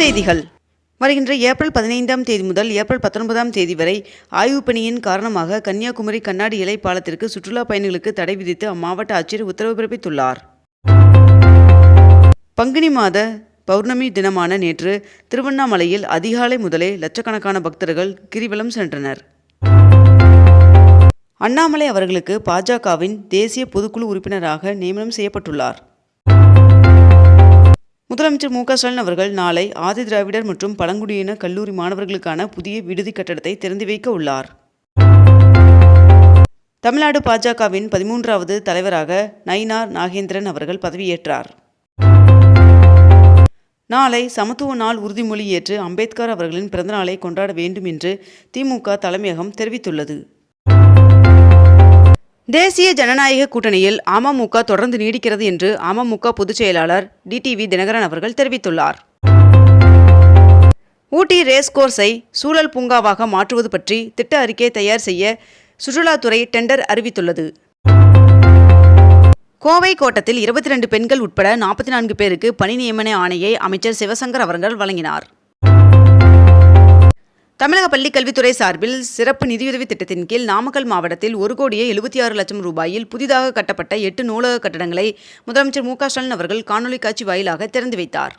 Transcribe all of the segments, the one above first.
செய்திகள். வருகின்ற ஏப்ரல் பதினைந்தாம் தேதி முதல் ஏப்ரல் பத்தொன்பதாம் தேதி வரை ஆய்வு பணியின் காரணமாக கன்னியாகுமரி கண்ணாடி இலை பாலத்திற்கு சுற்றுலா பயணிகளுக்கு தடை விதித்து அம்மாவட்ட ஆட்சியர் உத்தரவு பிறப்பித்துள்ளார். பங்குனி மாத பௌர்ணமி தினமான நேற்று திருவண்ணாமலையில் அதிகாலை முதலே லட்சக்கணக்கான பக்தர்கள் கிரிவலம் சென்றனர். அண்ணாமலை அவர்களுக்கு பாஜகவின் தேசிய பொதுக்குழு உறுப்பினராக நியமனம் செய்யப்பட்டுள்ளார். முதலமைச்சர் மு க ஸ்டாலின் அவர்கள் நாளை ஆதி திராவிடர் மற்றும் பழங்குடியின கல்லூரி மாணவர்களுக்கான புதிய விடுதி கட்டடத்தை திறந்து வைக்க உள்ளார். தமிழ்நாடு பாஜகவின் பதிமூன்றாவது தலைவராக நயினார் நாகேந்திரன் அவர்கள் பதவியேற்றார். நாளை சமத்துவ நாள் உறுதிமொழி ஏற்று அம்பேத்கர் அவர்களின் பிறந்தநாளை கொண்டாட வேண்டும் என்று திமுக தலைமையகம் தெரிவித்துள்ளது. தேசிய ஜனநாயக கூட்டணியில் அமமுக தொடர்ந்து நீடிக்கிறது என்று அமமுக பொதுச் செயலாளர் டிடிவி தினகரன் அவர்கள் தெரிவித்துள்ளார். ஊட்டி ரேஸ் கோர்ஸை சூழல் பூங்காவாக மாற்றுவது பற்றி திட்ட அறிக்கை தயார் செய்ய சுற்றுலாத்துறை டெண்டர் அறிவித்துள்ளது. கோவை கோட்டத்தில் இருபத்தி ரெண்டு பெண்கள் உட்பட நாற்பத்தி நான்கு பேருக்கு பணி நியமன ஆணையை அமைச்சர் சிவசங்கர் அவர்கள் வழங்கினார். தமிழக பள்ளிக் கல்வித்துறை சார்பில் சிறப்பு நிதியுதவி திட்டத்தின் கீழ் நாமக்கல் மாவட்டத்தில் ஒரு கோடியே எழுபத்தி ஆறு லட்சம் ரூபாயில் புதிதாக கட்டப்பட்ட எட்டு நூலக கட்டடங்களை முதலமைச்சர் மு க ஸ்டாலின் அவர்கள் காணொலி காட்சி வாயிலாக திறந்து வைத்தார்.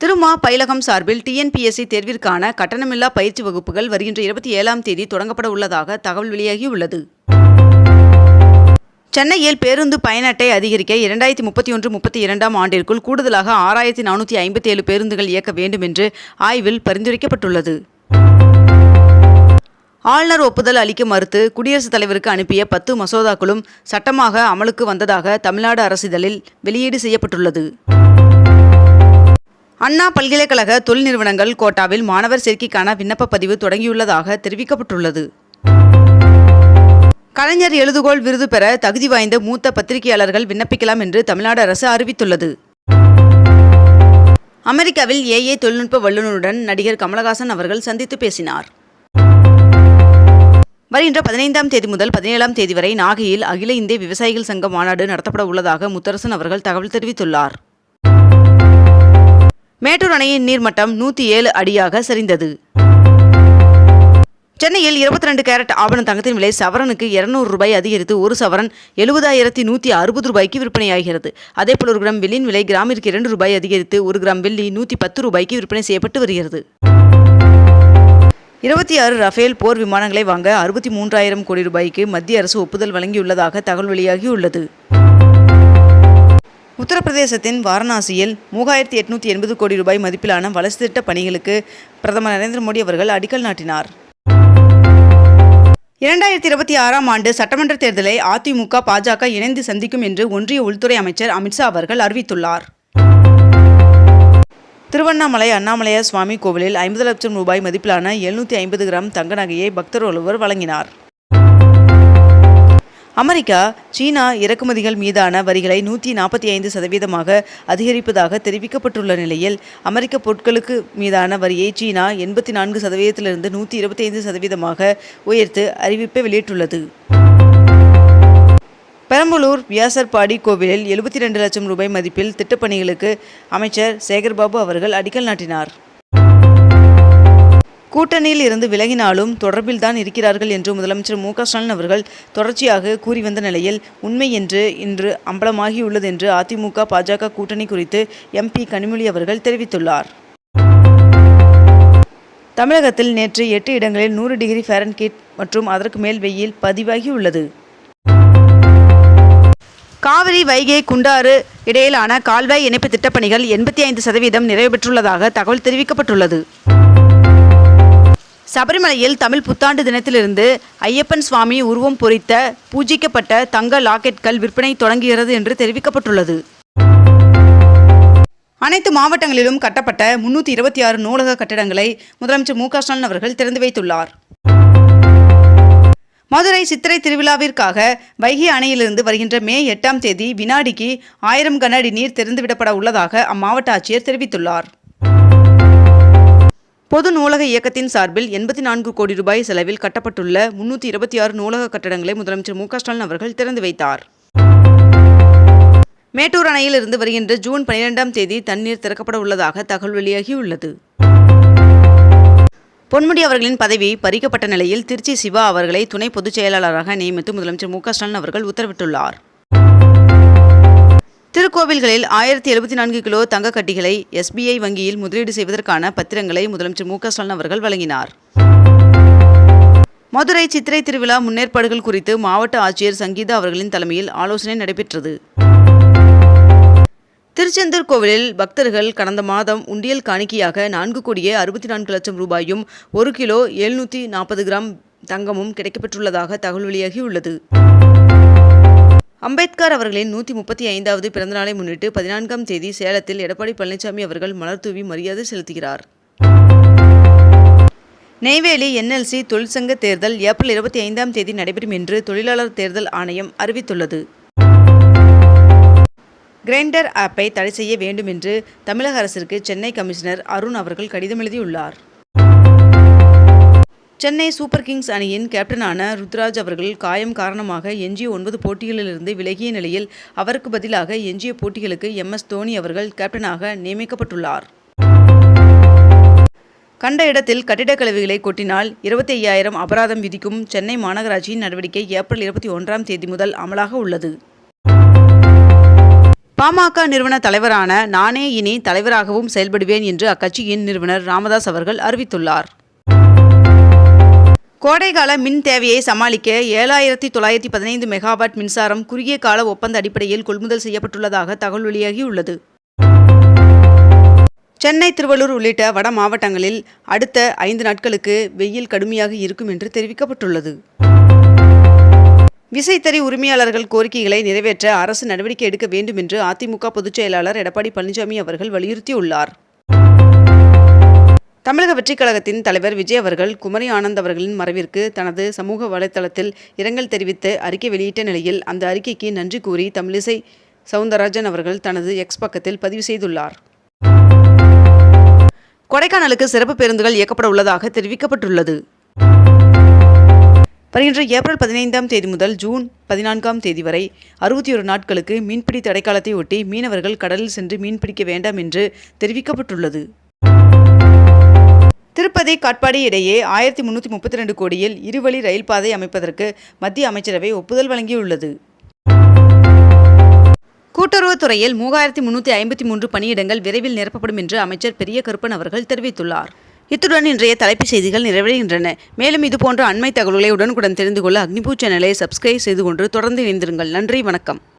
திருமா பயிலகம் சார்பில் டிஎன்பிஎஸ்சி தேர்விற்கான கட்டணமில்லா பயிற்சி வகுப்புகள் வருகின்ற இருபத்தி ஏழாம் தேதி தொடங்கப்பட உள்ளதாக தகவல் வெளியாகியுள்ளது. சென்னையில் பேருந்து பயண அட்டை அதிகரிக்க இரண்டாயிரத்தி முப்பத்தி ஒன்று முப்பத்தி இரண்டாம் ஆண்டிற்குள் கூடுதலாக ஆறாயிரத்தி நானூற்றி ஐம்பத்தி ஏழு பேருந்துகள் இயக்க வேண்டும் என்று ஆய்வில் பரிந்துரைக்கப்பட்டுள்ளது. ஆளுநர் ஒப்புதல் அளிக்க மறுத்து குடியரசுத் தலைவருக்கு அனுப்பிய பத்து மசோதாக்களும் சட்டமாக அமலுக்கு வந்ததாக தமிழ்நாடு அரசிதழில் வெளியீடு செய்யப்பட்டுள்ளது. அண்ணா பல்கலைக்கழக தொழில் நிறுவனங்கள் கோட்டாவில் மாணவர் சேர்க்கைக்கான விண்ணப்ப பதிவு தொடங்கியுள்ளதாக தெரிவிக்கப்பட்டுள்ளது. கலைஞர் எழுதுகோள் விருது பெற தகுதி வாய்ந்த மூத்த பத்திரிகையாளர்கள் விண்ணப்பிக்கலாம் என்று தமிழ்நாடு அரசு அறிவித்துள்ளது. அமெரிக்காவில் ஏஏ தொழில்நுட்ப வல்லுநருடன் நடிகர் கமலஹாசன் அவர்கள் சந்தித்து பேசினார். வருகின்ற பதினைந்தாம் தேதி முதல் பதினேழாம் தேதி வரை நாகையில் அகில இந்திய விவசாயிகள் சங்க மாநாடு நடத்தப்பட உள்ளதாக முத்தரசன் அவர்கள் தகவல் தெரிவித்துள்ளார். மேட்டூர் அணையின் நீர்மட்டம் நூற்றி ஏழு அடியாக சரிந்தது. சென்னையில் இருபத்தி ரெண்டு கேரட் ஆவண தங்கத்தின் விலை சவரனுக்கு இருநூறு ரூபாய் அதிகரித்து ஒரு சவரன் எழுபதாயிரத்தி நூற்றி அறுபது ரூபாய்க்கு விற்பனையாகிறது. அதேபோல் ஒரு கிராம் வெள்ளியின் விலை கிராமிற்கு இரண்டு ரூபாய் அதிகரித்து ஒரு கிராம் வெள்ளி நூற்றி பத்து ரூபாய்க்கு விற்பனை செய்யப்பட்டு வருகிறது. இருபத்தி ஆறு ரஃபேல் போர் விமானங்களை வாங்க அறுபத்தி மூன்றாயிரம் கோடி ரூபாய்க்கு மத்திய அரசு ஒப்புதல் வழங்கியுள்ளதாக தகவல் வெளியாகியுள்ளது. உத்தரப்பிரதேசத்தின் வாரணாசியில் மூவாயிரத்தி எட்நூற்றி எண்பது கோடி ரூபாய் மதிப்பிலான வளர்ச்சி திட்ட பணிகளுக்கு பிரதமர் நரேந்திர மோடி அவர்கள் அடிக்கல் நாட்டினார். இரண்டாயிரத்தி இருபத்தி ஆறாம் ஆண்டு சட்டமன்ற தேர்தலை அதிமுக பாஜக இணைந்து சந்திக்கும் என்று ஒன்றிய உள்துறை அமைச்சர் அமித்ஷா அவர்கள் அறிவித்துள்ளார். திருவண்ணாமலை அண்ணாமலையார் சுவாமி கோவிலில் ஐம்பது லட்சம் ரூபாய் மதிப்பிலான எழுநூற்றி ஐம்பது கிராம் தங்க நகையை பக்தர் ஒருவர் வழங்கினார். அமெரிக்கா சீனா இறக்குமதிகள் மீதான வரிகளை நூற்றி நாற்பத்தி ஐந்து சதவீதமாக அதிகரிப்பதாக தெரிவிக்கப்பட்டுள்ள நிலையில் அமெரிக்க பொருட்களுக்கு மீதான வரியை சீனா எண்பத்தி நான்கு சதவீதத்திலிருந்து நூற்றி இருபத்தி ஐந்து சதவீதமாக உயர்த்து அறிவிப்பை வெளியிட்டுள்ளது. பெரம்பலூர் வியாசர்பாடி கோவிலில் எழுபத்தி ரெண்டு லட்சம் ரூபாய் மதிப்பில் திட்டப்பணிகளுக்கு அமைச்சர் சேகர்பாபு அவர்கள் அடிக்கல் நாட்டினார். கூட்டணியில் இருந்து விலகினாலும் தொடர்பில்தான் இருக்கிறார்கள் என்று முதலமைச்சர் மு ஸ்டாலின் அவர்கள் தொடர்ச்சியாக கூறி வந்த நிலையில் உண்மை என்று இன்று அம்பலமாகியுள்ளது என்று அதிமுக பாஜக கூட்டணி குறித்து எம்பி கனிமொழி அவர்கள் தெரிவித்துள்ளார். தமிழகத்தில் நேற்று எட்டு இடங்களில் நூறு டிகிரி ஃபாரன்கீட் மற்றும் அதற்கு மேல் வெயில் பதிவாகியுள்ளது. காவிரி வைகை குண்டாறு இடையிலான கால்வாய் இணைப்பு திட்டப்பணிகள் எண்பத்தி ஐந்து சதவீதம் நிறைவு பெற்றுள்ளதாக தகவல் தெரிவிக்கப்பட்டுள்ளது. சபரிமலையில் தமிழ் புத்தாண்டு தினத்திலிருந்து ஐயப்பன் சுவாமி உருவம் பொறித்த பூஜிக்கப்பட்ட தங்க லாக்கெட்கள் விற்பனை தொடங்குகிறது என்று தெரிவிக்கப்பட்டுள்ளது. அனைத்து மாவட்டங்களிலும் கட்டப்பட்ட முன்னூற்றி இருபத்தி ஆறு நூலக கட்டிடங்களை முதலமைச்சர் மு க ஸ்டாலின் அவர்கள் திறந்து வைத்துள்ளார். மதுரை சித்திரை திருவிழாவிற்காக வைகை அணையிலிருந்து வருகின்ற மே எட்டாம் தேதி வினாடிக்கு ஆயிரம் கன அடி நீர் திறந்துவிடப்பட உள்ளதாக அம்மாவட்ட ஆட்சியர் தெரிவித்துள்ளார். பொது நூலக இயக்கத்தின் சார்பில் எண்பத்தி நான்கு கோடி ரூபாய் செலவில் கட்டப்பட்டுள்ள முன்னூற்றி இருபத்தி ஆறு நூலக கட்டடங்களை முதலமைச்சர் மு ஸ்டாலின் அவர்கள் திறந்து வைத்தார். மேட்டூர் அணையில் இருந்து வருகின்ற ஜூன் பனிரெண்டாம் தேதி தண்ணீர் திறக்கப்பட உள்ளதாக தகவல் வெளியாகியுள்ளது. பொன்முடி அவர்களின் பதவி பறிக்கப்பட்ட நிலையில் திருச்சி சிவா அவர்களை துணை பொதுச் செயலாளராக நியமித்து முதலமைச்சர் மு ஸ்டாலின் அவர்கள் உத்தரவிட்டுள்ளார். திருக்கோவில்களில் ஆயிரத்தி எழுபத்தி நான்கு கிலோ தங்க கட்டிகளை எஸ்பிஐ வங்கியில் முதலீடு செய்வதற்கான பத்திரங்களை முதலமைச்சர் மு க ஸ்டாலின் அவர்கள் வழங்கினார். மதுரை சித்திரை திருவிழா முன்னேற்பாடுகள் குறித்து மாவட்ட ஆட்சியர் சங்கீதா அவர்களின் தலைமையில் ஆலோசனை நடைபெற்றது. திருச்செந்தூர் கோவிலில் பக்தர்கள் கடந்த மாதம் உண்டியல் காணிக்கையாக நான்கு கோடியே அறுபத்தி நான்கு லட்சம் ரூபாயும் ஒரு கிலோ எழுநூற்றி நாற்பது கிராம் தங்கமும் கிடைக்கப்பெற்றுள்ளதாக தகவல் வெளியாகியுள்ளது. அம்பேத்கர் அவர்களின் நூற்றி முப்பத்தி ஐந்தாவது பிறந்தநாளை முன்னிட்டு பதினான்காம் தேதி சேலத்தில் எடப்பாடி பழனிசாமி அவர்கள் மலர் தூவி மரியாதை செலுத்துகிறார். நெய்வேலி என்எல்சி தொழிற்சங்க தேர்தல் ஏப்ரல் இருபத்தி ஐந்தாம் தேதி நடைபெறும் என்று தொழிலாளர் தேர்தல் ஆணையம் அறிவித்துள்ளது. கிரைண்டர் ஆப்பை தடை செய்ய வேண்டும் என்று தமிழக அரசிற்கு சென்னை கமிஷனர் அருண் அவர்கள் கடிதம் எழுதியுள்ளார். சென்னை சூப்பர் கிங்ஸ் அணியின் கேப்டனான ருத்ராஜ் அவர்கள் காயம் காரணமாக எஞ்சிய ஒன்பது போட்டிகளிலிருந்து விலகிய நிலையில் அவருக்கு பதிலாக எஞ்சிய போட்டிகளுக்கு எம் எஸ் தோனி அவர்கள் கேப்டனாக நியமிக்கப்பட்டுள்ளார். கண்ட இடத்தில் கட்டிடக் கழிவுகளை கொட்டினால் இருபத்தி ஐயாயிரம் அபராதம் விதிக்கும் சென்னை மாநகராட்சியின் நடவடிக்கை ஏப்ரல் இருபத்தி ஒன்றாம் தேதி முதல் அமலாக உள்ளது. பாமக நிறுவன தலைவரான நானே இனி தலைவராகவும் செயல்படுவேன் என்று அக்கட்சியின் நிறுவனர் ராமதாஸ் அவர்கள் அறிவித்துள்ளார். கோடைகால மின் தேவையை சமாளிக்க ஏழாயிரத்தி தொள்ளாயிரத்தி பதினைந்து மெகாவாட் மின்சாரம் குறுகிய கால ஒப்பந்த அடிப்படையில் கொள்முதல் செய்யப்பட்டுள்ளதாக தகவல் வெளியாகியுள்ளது. சென்னை திருவள்ளூர் உள்ளிட்ட வட மாவட்டங்களில் அடுத்த ஐந்து நாட்களுக்கு வெயில் கடுமையாக இருக்கும் என்று தெரிவிக்கப்பட்டுள்ளது. விசைத்தறி உரிமையாளர்கள் கோரிக்கைகளை நிறைவேற்ற அரசு நடவடிக்கை எடுக்க வேண்டும் என்று அதிமுக பொதுச்செயலாளர் எடப்பாடி பழனிசாமி அவர்கள் வலியுறுத்தியுள்ளார். தமிழக வெற்றிக் கழகத்தின் தலைவர் விஜய் அவர்கள் குமரி ஆனந்த் அவர்களின் மறைவிற்கு தனது சமூக வலைதளத்தில் இரங்கல் தெரிவித்து அறிக்கை வெளியிட்ட நிலையில் அந்த அறிக்கைக்கு நன்றி கூறி தமிழிசை சவுந்தரராஜன் அவர்கள் தனது எக்ஸ் பக்கத்தில் பதிவு செய்துள்ளார். கொடைக்கானலுக்கு சிறப்பு பேருந்துகள் இயக்கப்பட உள்ளதாக தெரிவிக்கப்பட்டுள்ளது. வருகின்ற ஏப்ரல் பதினைந்தாம் தேதி முதல் ஜூன் பதினான்காம் தேதி வரை அறுபத்தி ஒரு நாட்களுக்கு மீன்பிடி தடைக்காலத்தை ஒட்டி மீனவர்கள் கடலில் சென்று மீன்பிடிக்க வேண்டாம் என்று தெரிவிக்கப்பட்டுள்ளது. திருப்பதி காட்பாடி இடையே ஆயிரத்தி முன்னூற்றி முப்பத்தி ரெண்டு கோடியில் இருவழி ரயில் பாதை அமைப்பதற்கு மத்திய அமைச்சரவை ஒப்புதல் வழங்கியுள்ளது. கூட்டுறவுத்துறையில் மூவாயிரத்தி முன்னூற்றி ஐம்பத்தி மூன்று பணியிடங்கள் விரைவில் நிரப்பப்படும் என்று அமைச்சர் பெரிய கருப்பன் அவர்கள் தெரிவித்துள்ளார். இத்துடன் இன்றைய தலைப்புச் செய்திகள் நிறைவடைகின்றன. மேலும் இதுபோன்ற அண்மை தகவல்களை உடனுக்குடன் தெரிந்து கொள்ள அக்னிபூ சேனலை சப்ஸ்கிரைப் செய்து கொண்டு தொடர்ந்து இணைந்திருங்கள். நன்றி வணக்கம்.